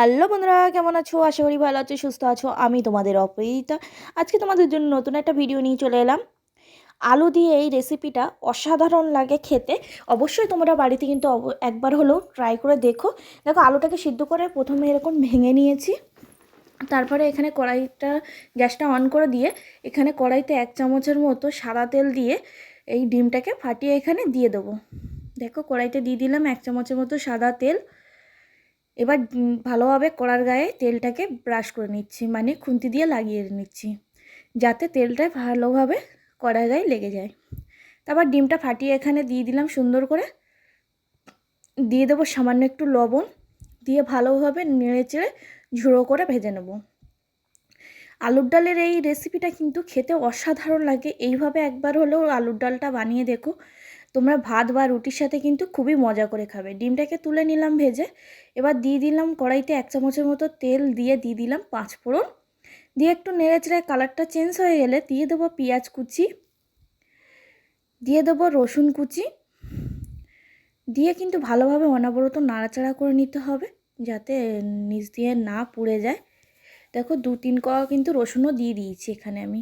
Hello বন্ধুরা, কেমন আছো? আশা করি ভালো আছো, সুস্থ আছো। আমি তোমাদের অপরিতা। আজকে তোমাদের জন্য নতুন একটা ভিডিও নিয়ে চলে এলাম। আলু দিয়ে এই রেসিপিটা অসাধারণ লাগে খেতে। অবশ্যই তোমরা বাড়িতে কিন্তু একবার হলেও ট্রাই করে দেখো। দেখো, আলুটাকে সিদ্ধ করে প্রথমে এরকম ভেঙে নিয়েছি। তারপরে এখানে কড়াইটা, গ্যাসটা অন করে দিয়ে এখানে কড়াইতে এক চামচের মতো সাদা তেল দিয়ে এই ডিমটাকে ফাটিয়ে এখানে দিয়ে দেবো। দেখো, কড়াইতে দিয়ে দিলাম এক চামচের মতো সাদা তেল। এবার ভালোভাবে কড়ার গায়ে তেলটাকে ব্রাশ করে নিচ্ছি মানে খুন্তি দিয়ে লাগিয়ে নিচ্ছি, যাতে তেলটা ভালোভাবে কড়ার গায়ে লেগে যায়। তারপর ডিমটা ফাটিয়ে এখানে দিয়ে দিলাম সুন্দর করে। দিয়ে দেবো সামান্য একটু লবণ, দিয়ে ভালোভাবে নেড়ে চেড়ে ঝুড়ো করে ভেজে নেব। আলুর ডালের এই রেসিপিটা কিন্তু খেতে অসাধারণ লাগে। এইভাবে একবার হলেও আলুর ডালটা বানিয়ে দেখো। তোমরা ভাত বা রুটির সাথে কিন্তু খুবই মজা করে খাবে। ডিমটাকে তুলে নিলাম ভেজে, এবার দিয়ে দিলাম কড়াইতে এক চামচের মতো তেল দিয়ে দিয়ে দিলাম পাঁচ ফোড়ন। দিয়ে একটু নেড়ে চেড়ে কালারটা চেঞ্জ হয়ে গেলে দিয়ে দেবো পেঁয়াজ কুচি, দিয়ে দেবো রসুন কুচি। দিয়ে কিন্তু ভালোভাবে অনাবরত নাড়াচাড়া করে নিতে হবে যাতে নিচ দিয়ে না পুড়ে যায়। দেখো দু তিন কোয়া কিন্তু রসুনও দিয়ে দিয়েছি এখানে আমি।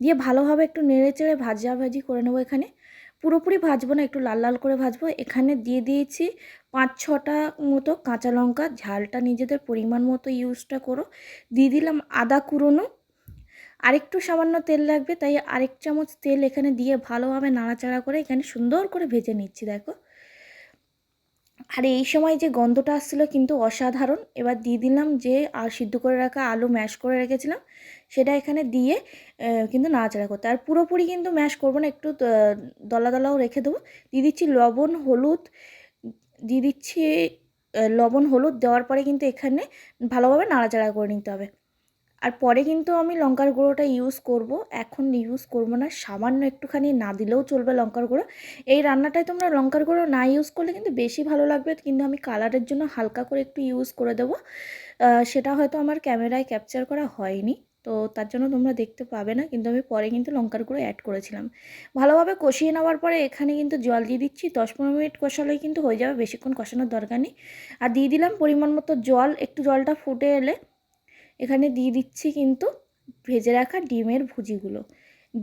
দিয়ে ভালোভাবে একটু নেড়ে চেড়ে ভাজা ভাজি করে নেব এখানে। পুরোপুরি ভাজবো না, একটু লাল লাল করে ভাজবো। এখানে দিয়ে দিয়েছি পাঁচ ছটা মতো কাঁচা লঙ্কা। ঝালটা নিজেদের পরিমাণ মতো ইউজটা করো। দিয়ে দিলাম আদা কুড়োনো। আরেকটু সামান্য তেল লাগবে, তাই আরেক চামচ তেল এখানে দিয়ে ভালোভাবে নাড়াচাড়া করে এখানে সুন্দর করে ভেজে নিচ্ছি, দেখো। আর এই সময় যে গন্ধটা আসছিল কিন্তু অসাধারণ। এবার দিয়ে দিলাম যে আর সিদ্ধ করে রাখা আলু ম্যাশ করে রেখেছিলাম। সেটা এখানে দিয়ে কিন্তু নাড়াচাড়া করতে। আর পুরোপুরি কিন্তু ম্যাশ করব না, একটু দলা দলাও রেখে দেবো। দিয়ে দিচ্ছি লবণ, হলুদ, দিয়ে দিচ্ছি লবণ, হলুদ দেওয়ার পরে কিন্তু এখানে ভালোভাবে নাড়াচাড়া করে নিতে হবে। আর পরে কিন্তু আমি লঙ্কার গুঁড়োটা ইউজ করব। এখন ইউজ করব না, সামান্য একটুখানি না দিলেও চলবে লঙ্কার গুঁড়ো। এই রান্নাটায় তোমরা লঙ্কার গুঁড়ো না ইউজ করলে কিন্তু বেশি ভালো লাগবে, কিন্তু আমি কালারের জন্য হালকা করে একটু ইউজ করে দেবো। সেটা হয়তো আমার ক্যামেরায় ক্যাপচার করা হয়নি, তো তার জন্য তোমরা দেখতে পাবে না, কিন্তু আমি পরে কিন্তু লঙ্কার গুঁড়ো অ্যাড করেছিলাম। ভালোভাবে কষিয়ে নেওয়ার পরে এখানে কিন্তু জল দিয়ে দিচ্ছি, দশ পনেরো মিনিট কষালেই কিন্তু হয়ে যাবে, বেশিক্ষণ কষানোর দরকার নেই। আর দিয়ে দিলাম পরিমাণ মতো জল, একটু জলটা ফুটে এলে এখানে দিয়ে দিচ্ছি কিন্তু ভেজে রাখা ডিমের ভুজিগুলো।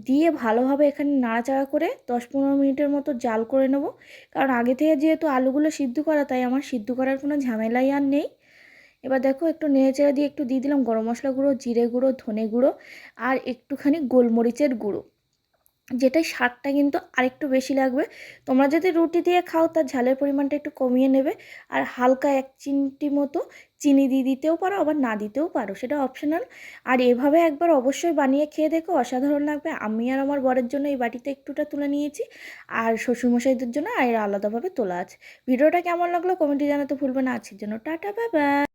দিয়ে ভালোভাবে এখানে নাড়াচাড়া করে দশ পনেরো মিনিটের মতো জাল করে নেব। কারণ আগে থেকে যেহেতু আলুগুলো সিদ্ধ করা, তাই আমার সিদ্ধ করার কোনো ঝামেলাই আর নেই। এবার দেখো একটু নেড়েচেড়ে দিয়ে একটু দিয়ে দিলাম গরম মশলা গুঁড়ো, জিরে গুঁড়ো, ধনে গুঁড়ো আর একটুখানি গোলমরিচের গুঁড়ো। যেটাই স্বাদটা কিন্তু আরেকটু বেশি লাগবে। তোমরা যদি রুটি দিয়ে খাও, তার ঝালের পরিমাণটা একটু কমিয়ে নেবে। আর হালকা এক চিমটি মতো চিনি দিয়ে দিতেও পারো, আবার না দিতেও পারো, সেটা অপশনাল আর এভাবে একবার অবশ্যই বানিয়ে খেয়ে দেখো, অসাধারণ লাগবে। আমি আর আমার বরের জন্য এই বাটিতে একটুটা তুলে নিয়েছি। আর শ্বশুরমশাইদের জন্য আর এর আলাদাভাবে তোলা আছে। ভিডিওটা কেমন লাগল কমেন্টে জানাতে ভুলবে না। আজকের জন্য টাটা বাই